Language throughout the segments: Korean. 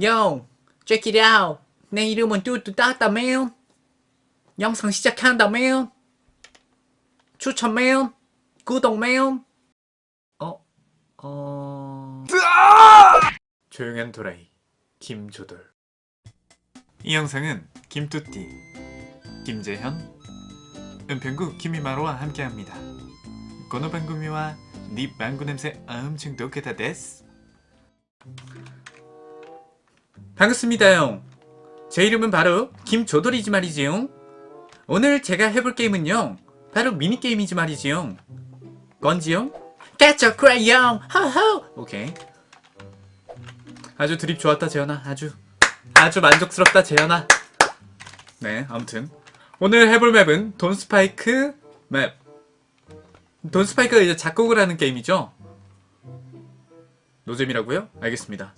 Yo, check it out. 내 이름은 뚜뚜따따맨. 영상 시작한다맨. 추천맨. 구독맨. 어, 어. 조용한 도라이 김조돌. 이 영상은 김뚜띠, 김재현, 은평구 김이마로와 함께합니다. 고노방구미와 니 방구 냄새 엄청 좋겠다 데스. 반갑습니다 형. 제 이름은 바로 김조돌이지 말이지요. 오늘 제가 해볼 게임은요. 바로 미니게임이지 말이지요. 건지요? A crayon! 호호! 오케이. 아주 드립 좋았다 재현아. 아주 아주 만족스럽다 재현아. 네, 아무튼 오늘 해볼 맵은 돈 스파이크 맵. 돈 스파이크가 이제 작곡을 하는 게임이죠. 노잼이라고요? 알겠습니다.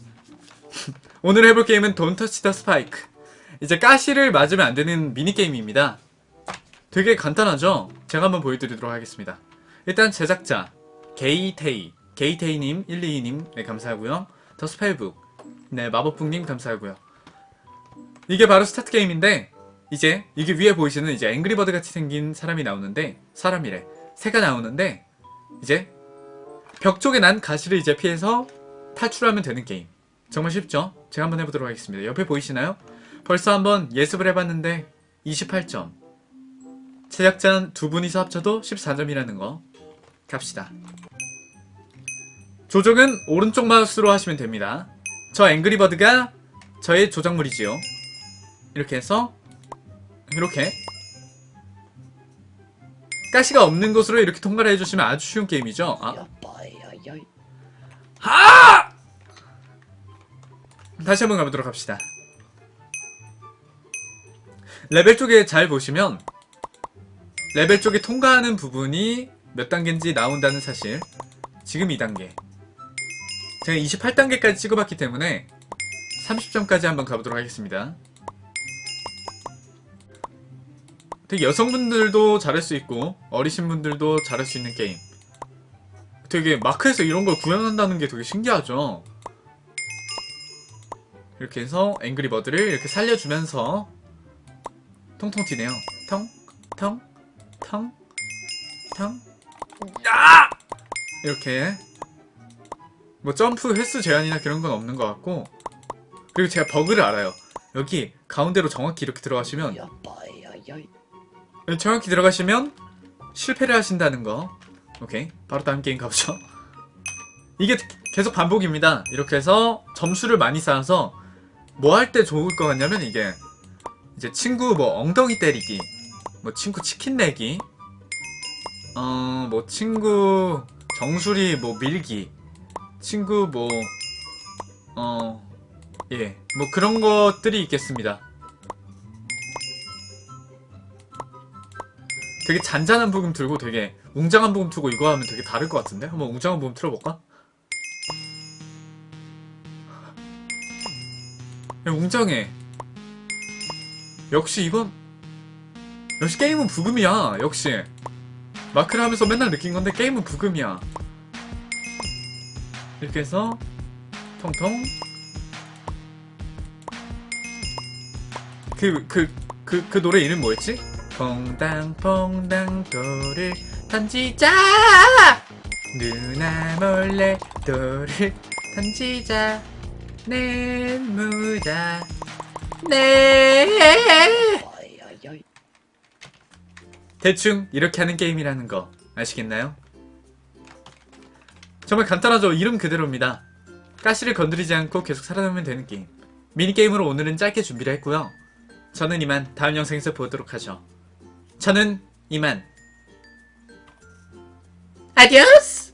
오늘 해볼 게임은 돈 터치 더 스파이크. 이제 가시를 맞으면 안 되는 미니 게임입니다. 되게 간단하죠? 제가 한번 보여드리도록 하겠습니다. 일단 제작자 게이테이, 게이테이님 122님 네 감사하고요. 더 스펠북, 네 마법북님 감사하고요. 이게 바로 스타트 게임인데 이제 이게 위에 보이시는 이제 앵그리버드 같이 생긴 사람이 나오는데 사람이래 새가 나오는데 이제 벽 쪽에 난 가시를 이제 피해서 탈출하면 되는 게임. 정말 쉽죠? 제가 한번 해보도록 하겠습니다. 옆에 보이시나요? 벌써 한번 예습을 해봤는데 28점. 제작자 두 분이서 합쳐도 14점이라는 거. 갑시다. 조정은 오른쪽 마우스로 하시면 됩니다. 저 앵그리버드가 저의 조작물이지요. 이렇게 해서 이렇게 가시가 없는 곳으로 이렇게 통과를 해주시면 아주 쉬운 게임이죠. 아, 다시 한번 가보도록 합시다. 레벨 쪽에 잘 보시면 레벨 쪽에 통과하는 부분이 몇 단계인지 나온다는 사실 지금 2단계 제가 28단계까지 찍어봤기 때문에 30점까지 한번 가보도록 하겠습니다. 되게 여성분들도 잘할 수 있고 어리신 분들도 잘할 수 있는 게임 되게 마크에서 이런 걸 구현한다는 게 되게 신기하죠. 이렇게 해서 앵그리버드를 이렇게 살려주면서 통통 튀네요. 통, 통, 통, 통. 야! 이렇게 뭐 점프 횟수 제한이나 그런 건 없는 것 같고 그리고 제가 버그를 알아요. 여기 가운데로 정확히 이렇게 들어가시면 정확히 들어가시면 실패를 하신다는 거. 오케이. 바로 다음 게임 가보죠. 이게 계속 반복입니다. 이렇게 해서 점수를 많이 쌓아서 뭐 할 때 좋을 것 같냐면 이게 이제 친구 뭐 엉덩이 때리기, 뭐 친구 치킨 내기, 어, 뭐 친구 정수리 뭐 밀기, 친구 뭐, 어, 예, 뭐 그런 것들이 있겠습니다. 되게 잔잔한 부금 들고 되게 웅장한 부금 틀고 이거 하면 되게 다를 것 같은데? 한번 웅장한 부금 틀어볼까? 웅장해. 역시 이건 역시 게임은 부금이야. 역시 마크를 하면서 맨날 느낀 건데 게임은 부금이야. 이렇게 해서 통통 그 그 그 그 노래 이름 뭐였지? 퐁당퐁당 돌을 던지자 누나 몰래 돌을 던지자 내 무자 네. 대충 이렇게 하는 게임이라는 거 아시겠나요? 정말 간단하죠. 이름 그대로입니다. 가시를 건드리지 않고 계속 살아남으면 되는 게임. 미니게임으로 오늘은 짧게 준비를 했고요. 저는 이만 다음 영상에서 보도록 하죠. 저는 이만. 아디오스